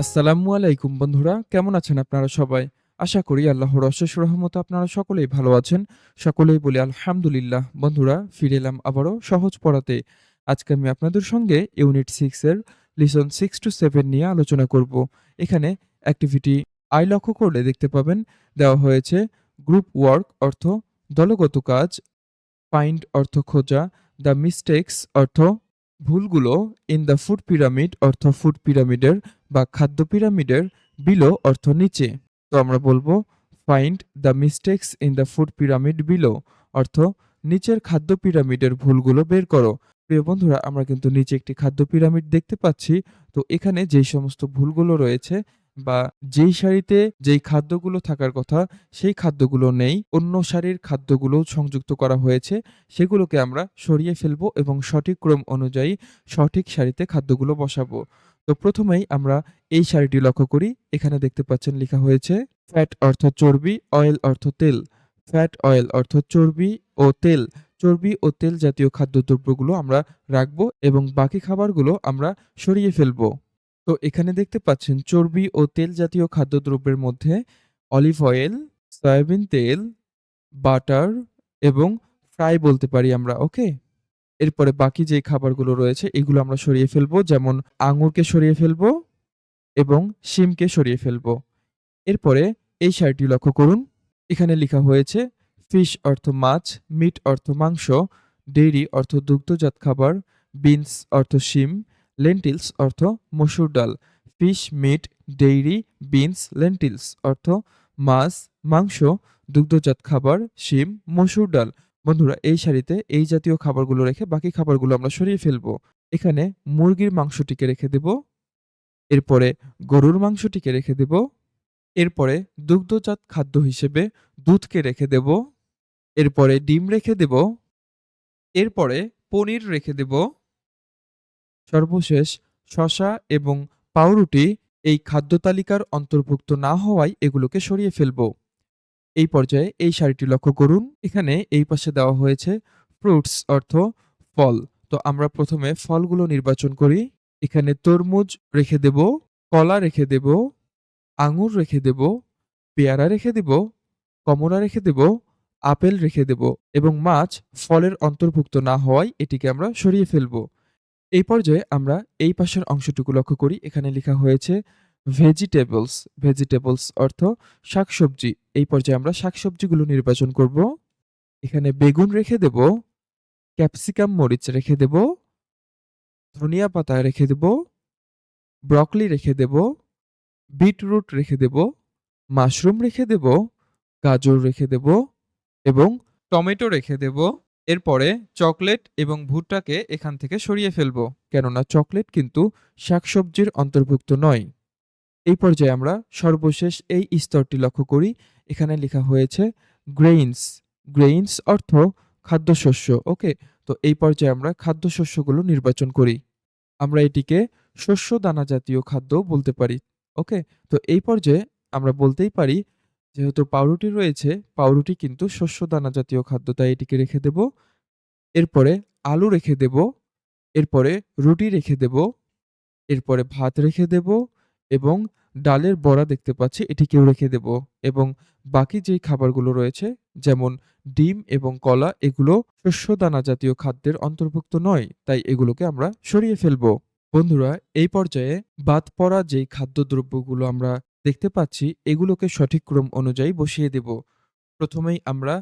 আসসালামু আলাইকুম বন্ধুরা, কেমন আছেন আপনারা সবাই? আশা করি আল্লাহর অশেষ রহমত আপনারা সকলেই ভালো আছেন। সকলেই বলি আলহামদুলিল্লাহ। বন্ধুরা, ফিরে এলাম আবারও সহজ পড়াতে। আজকে আমি আপনাদের সঙ্গে ইউনিট সিক্সের লিসন সিক্স টু সেভেন নিয়ে আলোচনা করব। এখানে অ্যাক্টিভিটি আই লক্ষ্য করলে দেখতে পাবেন, দেওয়া হয়েছে গ্রুপ ওয়ার্ক অর্থ দলগত কাজ ফাইন্ড অর্থ খোঁজা দ্য মিস্টেক্স অর্থ ভুলগুলো ইন দ্য ফুড পিরামিড অর্থ ফুড পিরামিডের বা খাদ্য পিরামিডের বিলো অর্থ নিচে। তো আমরা বলব find the mistakes in the food pyramid below অর্থ নিচের খাদ্য পিরামিডের ভুলগুলো বের করো। প্রিয় বন্ধুরা, আমরা কিন্তু নিচে একটি খাদ্য পিরামিড দেখতে পাচ্ছি। তো এখানে যেই সমস্ত ভুলগুলো রয়েছে বা যেই সারিতে যেই খাদ্যগুলো থাকার কথা, সেই খাদ্যগুলো নেই, অন্য সারির খাদ্যগুলো সংযুক্ত করা হয়েছে, সেগুলোকে আমরা সরিয়ে ফেলব এবং সঠিক ক্রম অনুযায়ী সঠিক সারিতে খাদ্যগুলো বসাবো। তো প্রথমেই আমরা এই শাড়িটি লক্ষ্য করি। এখানে দেখতে পাচ্ছেন লেখা হয়েছে, ফ্যাট অর্থ চর্বি, অয়েল অর্থ তেল। ফ্যাট, অয়েল অর্থ চর্বি ও তেল। চর্বি ও তেল জাতীয় খাদ্যদ্রব্যগুলো আমরা রাখব এবং বাকি খাবারগুলো আমরা সরিয়ে ফেলব। তো এখানে দেখতে পাচ্ছেন, চর্বি ও তেল জাতীয় খাদ্যদ্রব্যের মধ্যে অলিভ অয়েল, সয়াবিন তেল, বাটার এবং ফ্রাই বলতে পারি আমরা, ওকে? এরপরে বাকি যে খাবারগুলো রয়েছে, এগুলো আমরা সরিয়ে ফেলব। যেমন আঙুরকে সরিয়ে ফেলব এবং শিমকে সরিয়ে ফেলব। এরপরে এই শাড়িটি লক্ষ্য করুন। এখানে লেখা হয়েছে, ফিশ অর্থ মাছ, মিট অর্থ মাংস, ডেইরি অর্থ দুগ্ধজাত খাবার, বিনস অর্থ শিম, লেন্টিলস অর্থ মসুর ডাল, fish, meat, dairy, beans, lentils অর্থ মাছ, মাংস, দুগ্ধজাত খাবার, শিম, মসুর ডাল। বন্ধুরা, এই শাড়িতে এই জাতীয় খাবারগুলো রেখে বাকি খাবারগুলো আমরা সরিয়ে ফেলব। এখানে মুরগির মাংসটিকে রেখে দেব, এরপরে গরুর মাংসটিকে রেখে দেব, এরপরে দুগ্ধজাত খাদ্য হিসেবে দুধকে রেখে দেব, এরপরে ডিম রেখে দেব, এরপরে পনির রেখে দেব। সর্বশেষ শসা এবং পাউরুটি এই খাদ্য তালিকার অন্তর্ভুক্ত না হওয়ায় এগুলোকে সরিয়ে ফেলব। এই পর্যায়ে এই শাড়িটি লক্ষ্য করুন। এখানে এই পাশে দেওয়া হয়েছে ফ্রুটস অর্থ ফল। তো আমরা প্রথমে ফলগুলো নির্বাচন করি। এখানে তরমুজ রেখে দেব, কলা রেখে দেব, আঙুর রেখে দেব, পেয়ারা রেখে দেব, কমলা রেখে দেব, আপেল রেখে দেব এবং মাছ ফলের অন্তর্ভুক্ত না হওয়ায় এটিকে আমরা সরিয়ে ফেলব। এই পর্যায়ে আমরা এই পাশের অংশটুকু লক্ষ্য করি। এখানে লেখা হয়েছে ভেজিটেবলস ভেজিটেবলস অর্থ শাকসবজি। এই পর্যায়ে আমরা শাকসবজিগুলো নির্বাচন করব। এখানে বেগুন রেখে দেব, ক্যাপসিকাম মরিচ রেখে দেব, ধনিয়া পাতা রেখে দেব, ব্রকলি রেখে দেব, বিটরুট রেখে দেব, মাশরুম রেখে দেব, গাজর রেখে দেব এবং টমেটো রেখে দেব। এরপরে চকলেট এবং ভুট্টাকে এখান থেকে সরিয়ে ফেলব। কেননা চকলেট কিন্তু শাকসবজির অন্তর্ভুক্ত নয়। এই পর্যায়ে আমরা সর্বশেষ এই স্তরটি লক্ষ্য করি। এখানে লেখা হয়েছে গ্রেইনস গ্রেইনস অর্থ খাদ্যশস্য, ওকে? তো এই পর্যায়ে আমরা খাদ্যশস্যগুলো নির্বাচন করি। আমরা এটিকে শস্য দানা জাতীয় খাদ্য বলতে পারি, ওকে? তো এই পর্যায়ে আমরা বলতেই পারি, যেহেতু পাউরুটি রয়েছে, পাউরুটি কিন্তু শস্য দানা জাতীয় খাদ্য, তাই এটিকে রেখে দেব। এরপরে আলু রেখে দেব, এরপরে রুটি রেখে দেব, এরপরে ভাত রেখে দেব এবং ডালের বড়া দেখতে পাচ্ছি এটিকেও রেখে দেব। এবং বাকি যেই খাবারগুলো রয়েছে, যেমন ডিম এবং কলা, এগুলো শস্য দানা জাতীয় খাদ্যের অন্তর্ভুক্ত নয়, তাই এগুলোকে আমরা সরিয়ে ফেলব। বন্ধুরা, এই পর্যায়ে বাদ পড়া যেই খাদ্যদ্রব্যগুলো আমরা দেখতে পাচ্ছি, এগুলোকে সঠিক ক্রম অনুযায়ী বসিয়ে দেব। প্রথমেই আমরা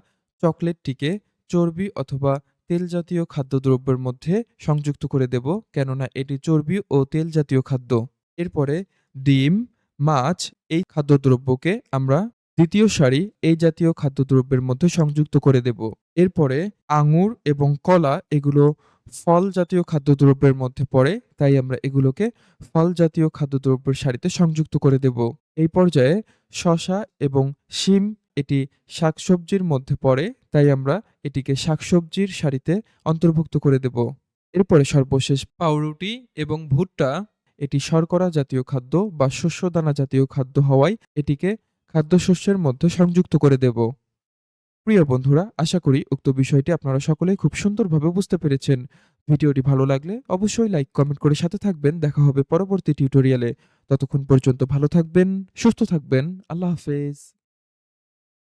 চকলেটটিকে চর্বি অথবা তেল জাতীয় খাদ্যদ্রব্যের মধ্যে সংযুক্ত করে দেব, কেননা এটি চর্বি ও তেল জাতীয় খাদ্য। এরপরে ডিম মাছ এই খাদ্যদ্রব্যকে আমরা দ্বিতীয় সারি এই জাতীয় খাদ্যদ্রব্যের মধ্যে সংযুক্ত করে দেব। এরপরে আঙুর এবং কলা এগুলো ফল জাতীয় খাদ্যদ্রব্যের মধ্যে পড়ে, তাই আমরা এগুলোকে ফল জাতীয় খাদ্যদ্রব্যের সারিতে সংযুক্ত করে দেব। এই পর্যায়ে শসা এবং শিম এটি শাকসবজির মধ্যে পড়ে, তাই আমরা এটিকে শাকসবজির সারিতে অন্তর্ভুক্ত করে দেব। এরপরে সর্বশেষ পাউরুটি এবং ভুট্টা এটি শর্করা জাতীয় খাদ্য বা শস্য দানা জাতীয় খাদ্য হওয়ায় এটিকে খাদ্যশস্যের মধ্যে সংযুক্ত করে দেব। প্রিয় বন্ধুরা, আশা করি উক্ত বিষয়টি আপনারা সকলেই খুব সুন্দরভাবে বুঝতে পেরেছেন। ভিডিওটি ভালো লাগলে অবশ্যই লাইক, কমেন্ট করে সাথে থাকবেন। দেখা হবে পরবর্তী টিউটোরিয়ালে। ততক্ষণ পর্যন্ত ভালো থাকবেন, সুস্থ থাকবেন। আল্লাহ হাফেজ।